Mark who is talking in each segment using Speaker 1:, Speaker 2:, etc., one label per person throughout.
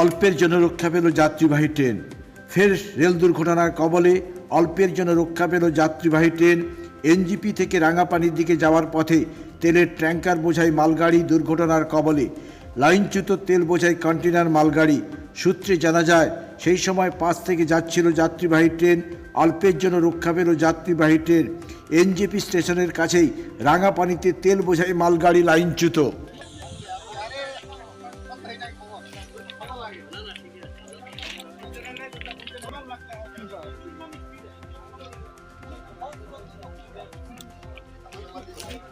Speaker 1: অল্পের জন্য রক্ষা পেল যাত্রীবাহী ট্রেন। ফের রেল দুর্ঘটনার কবলে অল্পের জন্য রক্ষা পেল যাত্রীবাহী ট্রেন। এনজিপি থেকে রাঙাপানির দিকে যাওয়ার পথে তেলের ট্যাঙ্কার বোঝাই মালগাড়ি দুর্ঘটনার কবলে। লাইনচ্যুত তেল বোঝাই কন্টেনার মালগাড়ি। সূত্রে জানা যায়, সেই সময় পাশ থেকে যাচ্ছিল যাত্রীবাহী ট্রেন। অল্পের জন্য রক্ষা পেল যাত্রীবাহী ট্রেন। এনজেপি স্টেশনের কাছেই রাঙাপানিতে তেল বোঝাই মালগাড়ি লাইনচ্যুত।
Speaker 2: Thank you.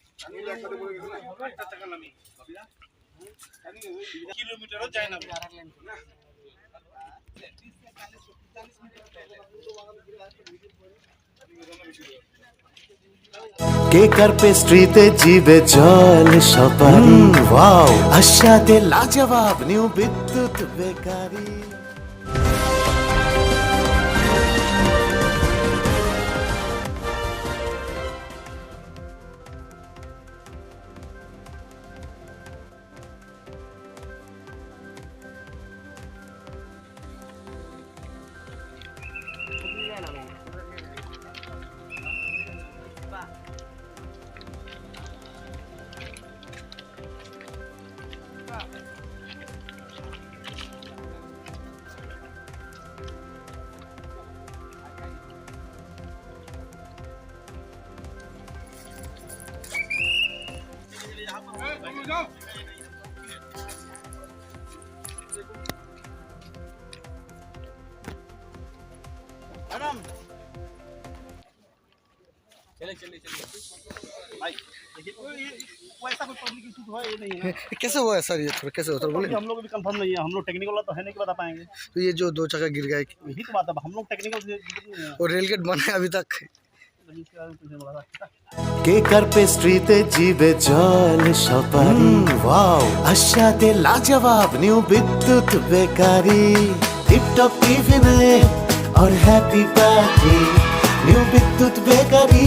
Speaker 2: কিলোমিটারও যায় না
Speaker 3: কেকার পেস্ট্রিতে জিবে জল সপারি। ওয়াও। আশাতে লাজবাব নিউ বিদ্যুৎ বেকারি।
Speaker 2: 哎等走 देखिए वो ये वो ऐसा कोई पब्लिक इशू तो है ये नहीं है
Speaker 4: कैसे हुआ है सर ये थोड़ा कैसे होता है
Speaker 2: अभी
Speaker 4: बोले
Speaker 2: हम लोग भी कंफर्म नहीं है हम लोग टेक्निकल वाला तो है नहीं कि बता पाएंगे
Speaker 4: तो ये जो दो जगह गिर गए
Speaker 2: यही तो बात है हम लोग टेक्निकल से नहीं है
Speaker 4: और रेल गेट बना है अभी तक
Speaker 2: तभी इसके बारे में पूछने वाला था
Speaker 3: কেকার পেস্ট্রিতে জিবে জল সপারি ওয়াও আশাতে লাজবাব নিউ বিদ্যুৎ বেকারি টিপটপ টিফিনে और happy party new Bidyut bakery